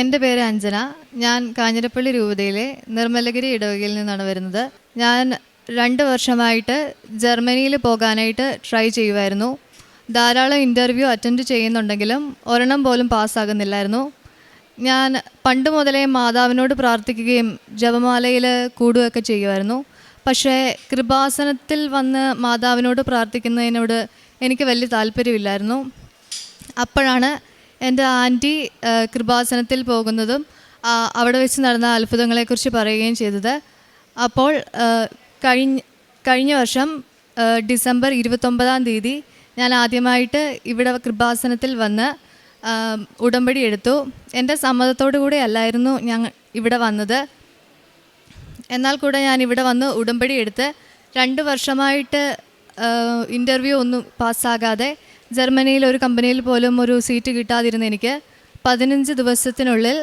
എന്റെ പേര് അഞ്ജന. ഞാൻ കാഞ്ഞിരപ്പള്ളി രൂപതയിലെ നിർമ്മലഗിരി ഇടവകയിൽ നിന്നാണ് വരുന്നത്. ഞാൻ രണ്ട് വർഷമായിട്ട് ജർമ്മനിയിൽ പോകാനായിട്ട് ട്രൈ ചെയ്യുമായിരുന്നു ധാരാളം ഇന്റർവ്യൂ അറ്റൻഡ് ചെയ്യുന്നുണ്ടെങ്കിലും ഒരെണ്ണം പോലും പാസ്സാകുന്നില്ലായിരുന്നു. ഞാൻ പണ്ട് മുതലേ മാതാവിനോട് പ്രാർത്ഥിക്കുകയും ജപമാലയിൽ കൂടുകയൊക്കെ ചെയ്യുമായിരുന്നു പക്ഷേ കൃപാസനത്തിൽ വന്ന് മാതാവിനോട് പ്രാർത്ഥിക്കുന്നതിനോട് എനിക്ക് വലിയ താല്പര്യമില്ലായിരുന്നു. അപ്പോഴാണ് എന്റെ ആന്റി കൃപാസനത്തിൽ പോകുന്നതും അവിടെ വെച്ച് നടന്ന അത്ഭുതങ്ങളെക്കുറിച്ച് പറയുകയും ചെയ്തത്. അപ്പോൾ കഴിഞ്ഞ കഴിഞ്ഞ വർഷം ഡിസംബർ ഇരുപത്തൊമ്പതാം തീയതി ഞാൻ ആദ്യമായിട്ട് ഇവിടെ കൃപാസനത്തിൽ വന്ന് ഉടമ്പടി എടുത്തു. എന്റെ സമ്മതത്തോടു കൂടി അല്ലായിരുന്നു ഞങ്ങൾ ഇവിടെ വന്നത്. എന്നാൽ കൂടെ ഞാൻ ഇവിടെ വന്ന് ഉടമ്പടി എടുത്ത് രണ്ട് വർഷമായിട്ട് ഇന്റർവ്യൂ ഒന്നും പാസ്സാകാതെ ജർമ്മനിയിൽ ഒരു കമ്പനിയിൽ പോലും ഒരു സീറ്റ് കിട്ടാതിരുന്ന എനിക്ക് പതിനഞ്ച് ദിവസത്തിനുള്ളിൽ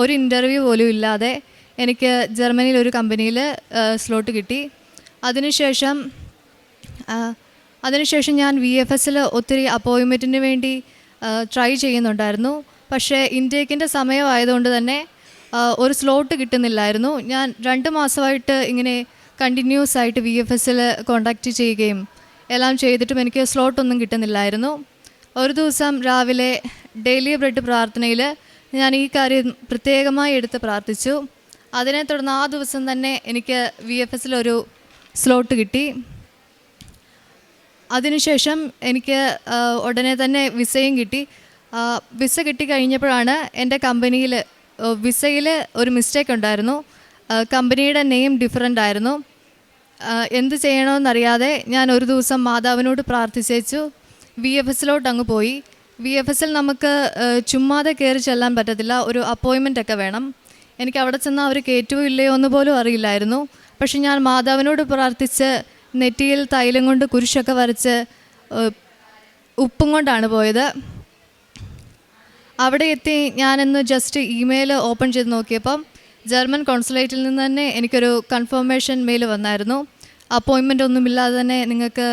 ഒരു ഇന്റർവ്യൂ പോലും ഇല്ലാതെ എനിക്ക് ജർമ്മനിയിൽ ഒരു കമ്പനിയിൽ സ്ലോട്ട് കിട്ടി. അതിനുശേഷം അതിനുശേഷം ഞാൻ വി എഫ് എസിൽ ഒത്തിരി അപ്പോയിൻമെന്റിന് വേണ്ടി ട്രൈ ചെയ്യുന്നുണ്ടായിരുന്നു. പക്ഷേ ഇൻടേക്കിന്റെ സമയമായതുകൊണ്ട് തന്നെ ഒരു സ്ലോട്ട് കിട്ടുന്നില്ലായിരുന്നു. ഞാൻ രണ്ട് മാസമായിട്ട് ഇങ്ങനെ കണ്ടിന്യൂസ് ആയിട്ട് വി എഫ് എസിൽ കോണ്ടാക്റ്റ് ചെയ്യുകയും എല്ലാം ചെയ്തിട്ടും എനിക്ക് സ്ലോട്ടൊന്നും കിട്ടുന്നില്ലായിരുന്നു. ഒരു ദിവസം രാവിലെ ഡെയിലി ബ്രെഡ് പ്രാർത്ഥനയിൽ ഞാൻ ഈ കാര്യം പ്രത്യേകമായി എടുത്ത് പ്രാർത്ഥിച്ചു. അതിനെ തുടർന്ന് ആ ദിവസം തന്നെ എനിക്ക് വി എഫ് എസിലൊരു സ്ലോട്ട് കിട്ടി. അതിനുശേഷം എനിക്ക് ഉടനെ തന്നെ വിസയും കിട്ടി. വിസ കിട്ടി കഴിഞ്ഞപ്പോഴാണ് എന്റെ കമ്പനിയിൽ വിസയിൽ ഒരു മിസ്റ്റേക്ക് ഉണ്ടായിരുന്നു. കമ്പനിയുടെ നെയിം ഡിഫറെന്റ് ആയിരുന്നു. എന്ത് ചെയ്യണമെന്നറിയാതെ ഞാൻ ഒരു ദിവസം മാതാവിനോട് പ്രാർത്ഥിച്ചേച്ചു. വി എഫ് എസിലോട്ട് അങ്ങ് പോയി. വി എഫ് എസിൽ നമുക്ക് ചുമ്മാതെ കയറി ചെല്ലാൻ പറ്റത്തില്ല. ഒരു അപ്പോയിൻമെന്റ് ഒക്കെ വേണം. എനിക്ക് അവിടെ ചെന്നാൽ അവർ കയറ്റുമോ ഇല്ലയോ എന്ന് പോലും അറിയില്ലായിരുന്നു. പക്ഷെ ഞാൻ മാതാവിനോട് പ്രാർത്ഥിച്ച് നെറ്റിയിൽ തൈലം കൊണ്ട് കുരിശൊക്കെ വരച്ച് ഉപ്പും കൊണ്ടാണ് പോയത്. അവിടെ എത്തി ഞാനെന്ന് ജസ്റ്റ് ഇമെയിൽ ഓപ്പൺ ചെയ്ത് നോക്കിയപ്പം ജർമ്മൻ കോൺസുലേറ്റിൽ നിന്ന് തന്നെ എനിക്കൊരു കൺഫർമേഷൻ മെയിൽ വന്നായിരുന്നു. അപ്പോയിൻമെന്റ് ഒന്നുമില്ലാതെ തന്നെ നിങ്ങൾക്ക്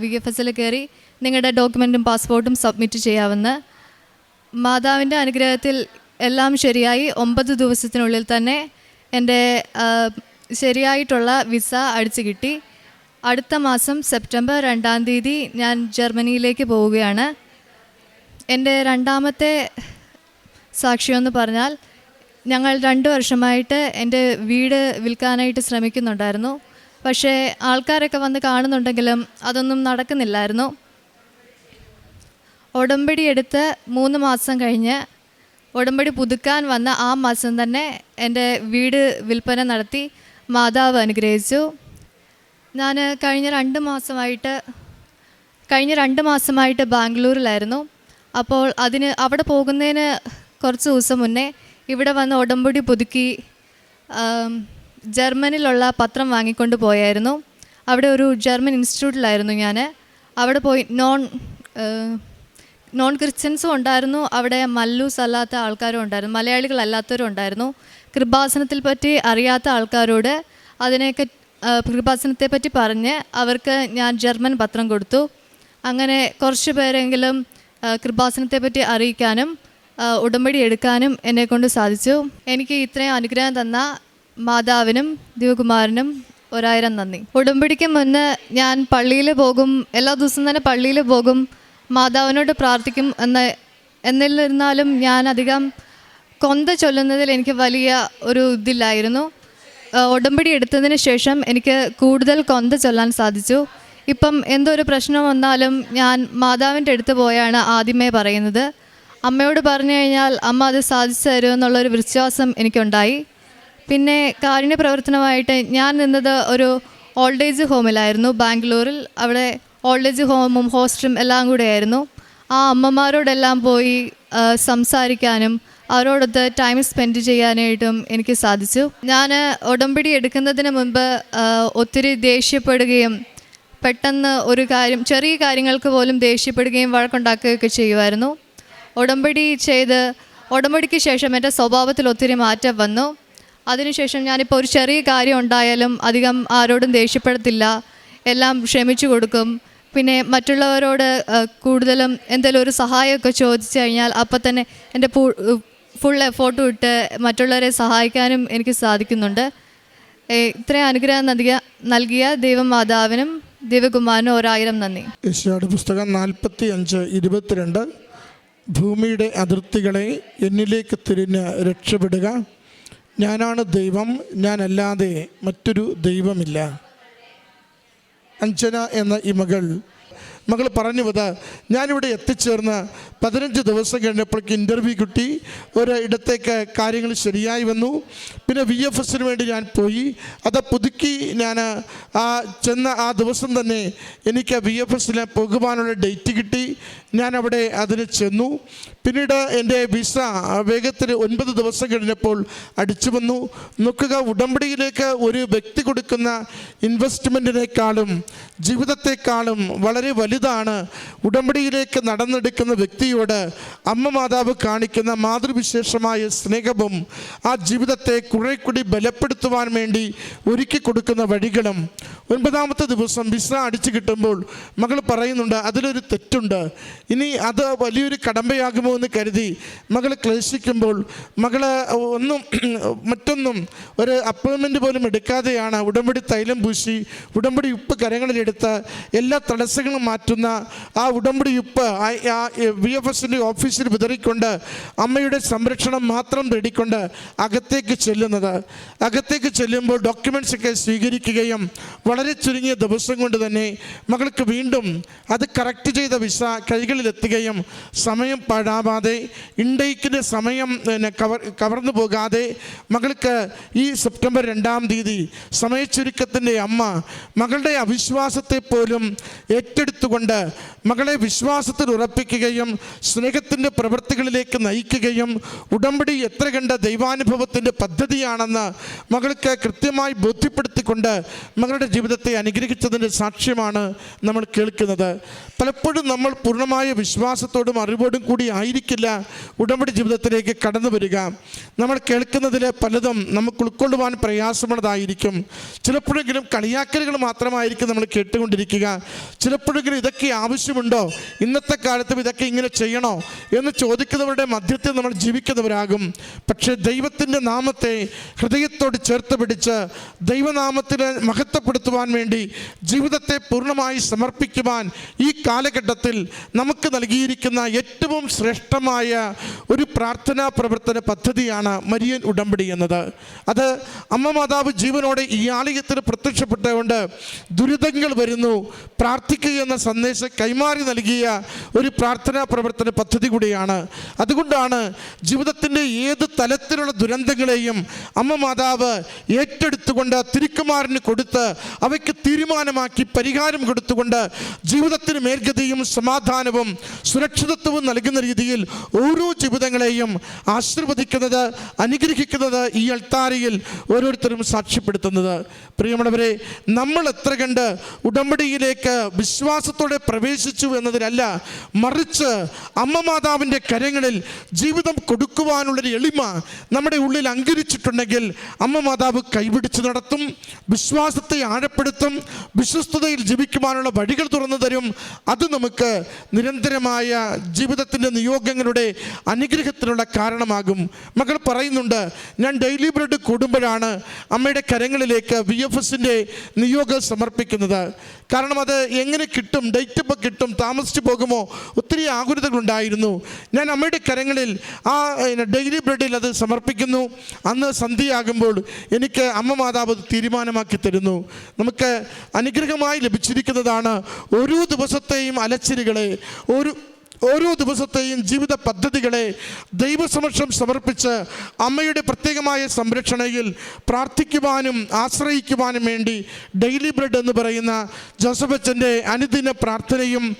വി എഫ് എസിൽ കയറി നിങ്ങളുടെ ഡോക്യുമെന്റും പാസ്പോർട്ടും സബ്മിറ്റ് ചെയ്യാമെന്ന് മാതാവിന്റെ അനുഗ്രഹത്തിൽ എല്ലാം ശരിയായി ഒമ്പത് ദിവസത്തിനുള്ളിൽ തന്നെ എന്റെ ശരിയായിട്ടുള്ള വിസ അടിച്ചു കിട്ടി. അടുത്ത മാസം സെപ്റ്റംബർ രണ്ടാം തീയതി ഞാൻ ജർമ്മനിയിലേക്ക് പോവുകയാണ്. എന്റെ രണ്ടാമത്തെ സാക്ഷ്യമെന്ന് പറഞ്ഞാൽ ഞങ്ങൾ രണ്ട് വർഷമായിട്ട് എന്റെ വീട് വിൽക്കാനായിട്ട് ശ്രമിക്കുന്നുണ്ടായിരുന്നു. പക്ഷേ ആൾക്കാരൊക്കെ വന്ന് കാണുന്നുണ്ടെങ്കിലും അതൊന്നും നടക്കുന്നില്ലായിരുന്നു. ഉടമ്പടി എടുത്ത് മൂന്ന് മാസം കഴിഞ്ഞ് ഉടമ്പടി പുതുക്കാൻ വന്ന ആ മാസം തന്നെ എന്റെ വീട് വിൽപ്പന നടത്തി മാതാവ് അനുഗ്രഹിച്ചു. ഞാൻ കഴിഞ്ഞ രണ്ട് മാസമായിട്ട് കഴിഞ്ഞ രണ്ട് മാസമായിട്ട് ബാംഗ്ലൂരിലായിരുന്നു. അപ്പോൾ അതിന് അവിടെ പോകുന്നതിന് കുറച്ച് ദിവസം മുന്നേ ഇവിടെ വന്ന് ഉടമ്പടി പുതുക്കി ജർമ്മനിലുള്ള പത്രം വാങ്ങിക്കൊണ്ട് പോയായിരുന്നു. അവിടെ ഒരു ജർമ്മൻ ഇൻസ്റ്റിറ്റ്യൂട്ടിലായിരുന്നു ഞാൻ അവിടെ പോയി നോൺ നോൺ ക്രിസ്ത്യൻസും ഉണ്ടായിരുന്നു. അവിടെ മല്ലൂസ് അല്ലാത്ത ആൾക്കാരും ഉണ്ടായിരുന്നു. മലയാളികളല്ലാത്തവരും ഉണ്ടായിരുന്നു. കൃപാസനത്തിൽ പറ്റി അറിയാത്ത ആൾക്കാരോട് അതിനെയൊക്കെ കൃപാസനത്തെ പറ്റി പറഞ്ഞ് അവർക്ക് ഞാൻ ജർമ്മൻ പത്രം കൊടുത്തു. അങ്ങനെ കുറച്ച് പേരെങ്കിലും കൃപാസനത്തെ പറ്റി അറിയിക്കാനും ഉടമ്പടി എടുക്കാനും എന്നെ കൊണ്ട് സാധിച്ചു. എനിക്ക് ഇത്രയും അനുഗ്രഹം തന്ന മാതാവിനും ദിവകുമാരനും ഒരായിരം നന്ദി. ഉടമ്പടിക്ക് മുന്ന് ഞാൻ പള്ളിയിൽ പോകും എല്ലാ ദിവസവും തന്നെ പള്ളിയിൽ പോകും മാതാവിനോട് പ്രാർത്ഥിക്കും എന്ന എന്നിരുന്നാലും ഞാൻ അധികം കൊന്ത ചൊല്ലുന്നതിൽ എനിക്ക് വലിയ ഒരു ഇതില്ലായിരുന്നു. ഉടമ്പടി എടുത്തതിന് ശേഷം എനിക്ക് കൂടുതൽ കൊന്ത ചൊല്ലാൻ സാധിച്ചു. ഇപ്പം എന്തൊരു പ്രശ്നം വന്നാലും ഞാൻ മാതാവിന്റെ അടുത്ത് പോയാണ് ആദ്യമേ പറയുന്നത്. അമ്മയോട് പറഞ്ഞു കഴിഞ്ഞാൽ അമ്മ അത് സാധിച്ചു തരുമെന്നുള്ളൊരു വിശ്വാസം എനിക്കുണ്ടായി. പിന്നെ കാരുണ്യ പ്രവർത്തനമായിട്ട് ഞാൻ നിന്നത് ഒരു ഓൾഡ് ഏജ് ഹോമിലായിരുന്നു ബാംഗ്ലൂരിൽ. അവിടെ ഓൾഡ് ഏജ് ഹോമും ഹോസ്റ്റലും എല്ലാം കൂടെയായിരുന്നു. ആ അമ്മമാരോടെല്ലാം പോയി സംസാരിക്കാനും അവരോടൊത്ത് ടൈം സ്പെൻഡ് ചെയ്യാനായിട്ടും എനിക്ക് സാധിച്ചു. ഞാൻ ഉടമ്പടി എടുക്കുന്നതിന് മുൻപ് ഒത്തിരി ദേഷ്യപ്പെടുകയും പെട്ടെന്ന് ഒരു കാര്യം ചെറിയ കാര്യങ്ങൾക്ക് പോലും ദേഷ്യപ്പെടുകയും വഴക്കുണ്ടാക്കുകയൊക്കെ ചെയ്യുമായിരുന്നു. ഉടമ്പടി ചെയ്ത് ഉടമ്പടിക്ക് ശേഷം എന്റെ സ്വഭാവത്തിൽ ഒത്തിരി മാറ്റം വന്നു. അതിനുശേഷം ഞാനിപ്പോൾ ഒരു ചെറിയ കാര്യം ഉണ്ടായാലും അധികം ആരോടും ദേഷ്യപ്പെടത്തില്ല. എല്ലാം ക്ഷമിച്ചു കൊടുക്കും. പിന്നെ മറ്റുള്ളവരോട് കൂടുതലും എന്തെങ്കിലും ഒരു സഹായമൊക്കെ ചോദിച്ചു കഴിഞ്ഞാൽ അപ്പം തന്നെ എന്റെ ഫുൾ എഫോർട്ടും ഇട്ട് മറ്റുള്ളവരെ സഹായിക്കാനും എനിക്ക് സാധിക്കുന്നുണ്ട്. ഇത്രയും അനുഗ്രഹം നൽകിയ നൽകിയ ദൈവമാതാവിനും ദൈവകുമാരനും ഒരായിരം നന്ദി. പുസ്തകം നാൽപ്പത്തി അഞ്ച് ഇരുപത്തിരണ്ട്. ഭൂമിയുടെ അതിർത്തികളെ എന്നിലേക്ക് തിരിഞ്ഞ് രക്ഷപ്പെടുക. ഞാനാണ് ദൈവം ഞാനല്ലാതെ മറ്റൊരു ദൈവമില്ല. അഞ്ജന എന്ന ഈ മകൾ മകൾ പറഞ്ഞു വത് ഞാനിവിടെ എത്തിച്ചേർന്ന് പതിനഞ്ച് ദിവസം കഴിഞ്ഞപ്പോഴേക്ക് ഇന്റർവ്യൂ കിട്ടി. ഒരിടത്തേക്ക് കാര്യങ്ങൾ ശരിയായി വന്നു. പിന്നെ വി എഫ് എസിന് വേണ്ടി ഞാൻ പോയി. അത് പുതുക്കി ഞാൻ ആ ചെന്ന ആ ദിവസം തന്നെ എനിക്ക് വി എഫ് എസിന് പോകുവാനുള്ള ഡേറ്റ് കിട്ടി. ഞാൻ അവിടെ അതിന് ചെന്നു. പിന്നീട് എന്റെ വിസ വേഗത്തിൽ ഒൻപത് ദിവസം കഴിഞ്ഞപ്പോൾ അടിച്ചു വന്നു. നോക്കുക ഉടമ്പടിയിലേക്ക് ഒരു വ്യക്തി കൊടുക്കുന്ന ഇൻവെസ്റ്റ്മെന്റിനേക്കാളും ജീവിതത്തെക്കാളും വളരെ വലുതാണ് ഉടമ്പടിയിലേക്ക് നടന്നെടുക്കുന്ന വ്യക്തിയോട് അമ്മ മാതാവ് കാണിക്കുന്ന മാതൃവിശേഷമായ സ്നേഹവും ആ ജീവിതത്തെ കുറെ കൂടി ബലപ്പെടുത്തുവാൻ വേണ്ടി ഒരുക്കി കൊടുക്കുന്ന വഴികളും ഒൻപതാമത്തെ ദിവസം വിസ അടിച്ചു കിട്ടുമ്പോൾ മകൾ പറയുന്നുണ്ട് അതിലൊരു തെറ്റുണ്ട്. ഇനി അത് വലിയൊരു കടമ്പയാകുമോ എന്ന് കരുതി മകൾ ക്ലേശിക്കുമ്പോൾ മകൾ ഒന്നും മറ്റൊന്നും ഒരു അപ്പോയിൻമെന്റ് പോലും എടുക്കാതെയാണ് ഉടമ്പടി തൈലം പൂശി ഉടമ്പടി ഉപ്പ് കരങ്ങളിലെടുത്ത് എല്ലാ തടസ്സങ്ങളും മാറ്റുന്ന ആ ഉടമ്പടി ഉപ്പ് വി എഫ് എസിന്റെ ഓഫീസിൽ വിതറിക്കൊണ്ട് അമ്മയുടെ സംരക്ഷണം മാത്രം തേടിക്കൊണ്ട് അകത്തേക്ക് ചെല്ലുന്നത്. അകത്തേക്ക് ചെല്ലുമ്പോൾ ഡോക്യുമെൻസൊക്കെ സ്വീകരിക്കുകയും വളരെ ചുരുങ്ങിയ ദിവസം കൊണ്ട് തന്നെ മകൾക്ക് വീണ്ടും അത് കറക്റ്റ് ചെയ്ത വിസ കൈകളിലെത്തുകയും സമയം പാഴാവാതെ ഇൻടേക്കിന്റെ സമയം കവർ കവർന്നു പോകാതെ മകൾക്ക് ഈ സെപ്റ്റംബർ രണ്ടാം തീയതി സമയച്ചുരുക്കത്തിന്റെ അമ്മ മകളുടെ അവിശ്വാസത്തെ പോലും ഏറ്റെടുത്തുകൊണ്ട് മകളെ വിശ്വാസത്തിൽ ഉറപ്പിക്കുകയും സ്നേഹത്തിന്റെ പ്രവൃത്തികളിലേക്ക് നയിക്കുകയും ഉടമ്പടി എത്ര കണ്ട ദൈവാനുഭവത്തിന്റെ പദ്ധതിയാണെന്ന് മകൾക്ക് കൃത്യമായി ബോധ്യപ്പെടുത്തിക്കൊണ്ട് മകളുടെ ജീവിതത്തെ അനുഗ്രഹിച്ചതിന്റെ സാക്ഷ്യമാണ് നമ്മൾ കേൾക്കുന്നത്. പലപ്പോഴും നമ്മൾ പൂർണമായ വിശ്വാസത്തോടും അറിവോടും കൂടി ആയിരിക്കില്ല ഉടമ്പടി ജീവിതത്തിലേക്ക് കടന്നു വരിക. നമ്മൾ കേൾക്കുന്നതിൽ പലതും നമുക്ക് ഉൾക്കൊള്ളുവാൻ പ്രയാസമുള്ളതായിരിക്കും. ചിലപ്പോഴെങ്കിലും കളിയാക്കലുകൾ മാത്രമായിരിക്കും നമ്മൾ കേട്ടുകൊണ്ടിരിക്കുക. ചിലപ്പോഴെങ്കിലും ഇതൊക്കെ ആവശ്യമുണ്ടോ? ഇന്നത്തെ കാലത്തും ഇതൊക്കെ ഇങ്ങനെ ചെയ്യണോ? എന്ന് ചോദിക്കുന്നവരുടെ മധ്യത്തിൽ നമ്മൾ ജീവിക്കുന്നവരാകും. പക്ഷേ ദൈവത്തിന്റെ നാമത്തെ ഹൃദയത്തോട് ചേർത്ത് പിടിച്ച് ദൈവനാമത്തിനെ മഹത്വപ്പെടുത്തുവാൻ വേണ്ടി ജീവിതത്തെ പൂർണമായി സമർപ്പിക്കുവാൻ ഈ കാലഘട്ടത്തിൽ നമുക്ക് നൽകിയിരിക്കുന്ന ഏറ്റവും ശ്രേഷ്ഠമായ ഒരു പ്രാർത്ഥനാ പ്രവർത്തന പദ്ധതിയാണ് മരിയൻ ഉടമ്പടി എന്നത്. അത് അമ്മ മാതാവ് ജീവനോടെ ഈ ആലയത്തിൽ പ്രത്യക്ഷപ്പെട്ടുകൊണ്ട് ദുരിതങ്ങൾ വരുന്നു. പ്രാർത്ഥിക്കുക എന്ന സന്ദേശം കൈമാറി നൽകിയ ഒരു പ്രാർത്ഥനാ പ്രവർത്തന പദ്ധതി കൂടിയാണ്. അതുകൊണ്ടാണ് ജീവിതത്തിന്റെ ഏത് തലത്തിലുള്ള ദുരന്തങ്ങളെയും അമ്മ മാതാവ് ഏറ്റെടുത്തുകൊണ്ട് തിരുക്കുമാരന് കൊടുത്ത് അവയ്ക്ക് തീരുമാനമാക്കി പരിഹാരം കൊടുത്തുകൊണ്ട് ജീവിതത്തിന് മേൽഗതിയും സമാധാനവും സുരക്ഷിതത്വവും നൽകുന്ന രീതിയിൽ ഓരോ ജീവിതങ്ങളെയും ആശീർവദിക്കുന്നത് അനുഗ്രഹിക്കുന്നത് ഈ അൾത്താരയിൽ ഓരോരുത്തരും സാക്ഷ്യപ്പെടുത്തുന്നത്. പ്രിയമുള്ളവരെ നമ്മൾ എത്ര കണ്ട് ഉടമ്പടിയിലേക്ക് വിശ്വാസത്തോടെ പ്രവേശിച്ചു എന്നതിനല്ല മറിച്ച് അമ്മ മാതാവിന്റെ കരങ്ങളിൽ ജീവിതം കൊടുക്കുവാനുള്ളൊരു എളിമ നമ്മുടെ ഉള്ളിൽ അങ്കരിച്ചിട്ടുണ്ടെങ്കിൽ അമ്മ മാതാവ് കൈപിടിച്ച് നടത്തും വിശ്വാസത്തെ ആഴപ്പെടുത്തും വിശ്വസ്തതയിൽ ജീവിക്കുവാനുള്ള വഴികൾ തുറന്നു തരും. അത് നമുക്ക് നിരന്തരമായ ജീവിതത്തിന്റെ നിയോഗങ്ങളുടെ അനുഗ്രഹത്തിനുള്ള കാരണമാകും. മകൾ പറയുന്നുണ്ട് ഞാൻ ഡെയിലി ബ്രെഡ് കൂടുമ്പോഴാണ് അമ്മയുടെ കരങ്ങളിലേക്ക് വി എഫ് എസിന്റെ നിയോഗം സമർപ്പിക്കുന്നത്. കാരണം അത് എങ്ങനെ കിട്ടും ഡേറ്റ് ഇപ്പോൾ കിട്ടും താമസിച്ചു പോകുമോ ഒത്തിരി ആകുലതകളുണ്ടായിരുന്നു. ഞാൻ അമ്മയുടെ കരങ്ങളിൽ ആ ഡെയിലി ബ്രെഡിൽ അത് സമർപ്പിക്കുന്നു. അന്ന് സന്ധ്യയാകുമ്പോൾ എനിക്ക് അമ്മ മാതാവ് തീരുമാനമാക്കി തരുന്നു. നമുക്ക് അനുഗ്രഹമായി ലഭിച്ചിരിക്കുന്നതാണ് ഓരോ ദിവസത്തെയും അലച്ചിലുകളെ ഒരു ഓരോ ദിവസത്തെയും ജീവിത പദ്ധതികളെ ദൈവസമക്ഷം സമർപ്പിച്ച് അമ്മയുടെ പ്രത്യേകമായ സംരക്ഷണയിൽ പ്രാർത്ഥിക്കുവാനും ആശ്രയിക്കുവാനും വേണ്ടി ഡെയിലി ബ്രെഡ് എന്ന് പറയുന്ന ജോസഫ് അച്ഛന്റെ അനുദിന പ്രാർത്ഥനയും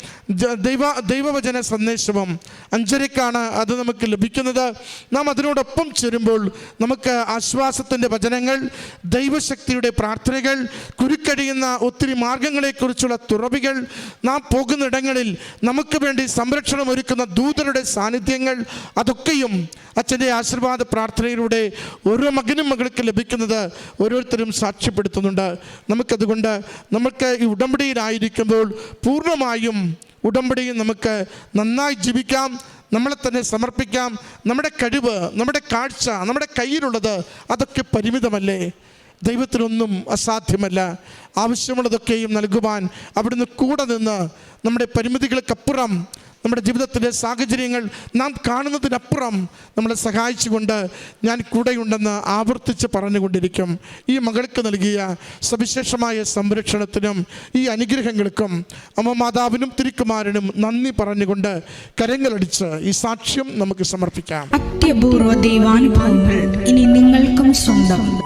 ദൈവ ദൈവവചന സന്ദേശവും അഞ്ചരക്കാണ് അത് നമുക്ക് ലഭിക്കുന്നത്. നാം അതിനോടൊപ്പം ചേരുമ്പോൾ നമുക്ക് ആശ്വാസത്തിന്റെ വചനങ്ങൾ ദൈവശക്തിയുടെ പ്രാർത്ഥനകൾ കുരുക്കടിയുന്ന ഒത്തിരി മാർഗങ്ങളെക്കുറിച്ചുള്ള തുറവികൾ നാം പോകുന്നിടങ്ങളിൽ നമുക്ക് വേണ്ടി സംരക്ഷണം ഒരുക്കുന്ന ദൂതരുടെ സാന്നിധ്യങ്ങൾ അതൊക്കെയും അച്ഛന്റെ ആശീർവാദ പ്രാർത്ഥനയിലൂടെ ഓരോ മകനും മകൾക്ക് ലഭിക്കുന്നത് ഓരോരുത്തരും സാക്ഷ്യപ്പെടുത്തുന്നുണ്ട്. നമുക്കതുകൊണ്ട് നമുക്ക് ഈ ഉടമ്പടിയിലായിരിക്കുമ്പോൾ പൂർണമായും ഉടമ്പടിയിൽ നമുക്ക് നന്നായി ജീവിക്കാം. നമ്മളെ തന്നെ സമർപ്പിക്കാം. നമ്മുടെ കഴിവ് നമ്മുടെ കാഴ്ച നമ്മുടെ കയ്യിലുള്ളത് അതൊക്കെ പരിമിതമല്ലേ? ദൈവത്തിനൊന്നും അസാധ്യമല്ല. ആവശ്യമുള്ളതൊക്കെയും നൽകുവാൻ അവിടുന്ന് കൂടെ നിന്ന് നമ്മുടെ പരിമിതികൾക്കപ്പുറം നമ്മുടെ ജീവിതത്തിലെ സാഹചര്യങ്ങൾ നാം കാണുന്നതിനപ്പുറം നമ്മളെ സഹായിച്ചുകൊണ്ട് ഞാൻ കൂടെയുണ്ടെന്ന് ആവർത്തിച്ച് പറഞ്ഞുകൊണ്ടിരിക്കും. ഈ മകൾക്ക് നൽകിയ സവിശേഷമായ സംരക്ഷണത്തിനും ഈ അനുഗ്രഹങ്ങൾക്കും അമ്മ മാതാവിനും തിരുക്കുമാരനും നന്ദി പറഞ്ഞുകൊണ്ട് കരങ്ങളടിച്ച് ഈ സാക്ഷ്യം നമുക്ക് സമർപ്പിക്കാം. അത്യപൂർവ ദൈവാനുഭവങ്ങൾ ഇനി നിങ്ങൾക്കും സ്വന്തം.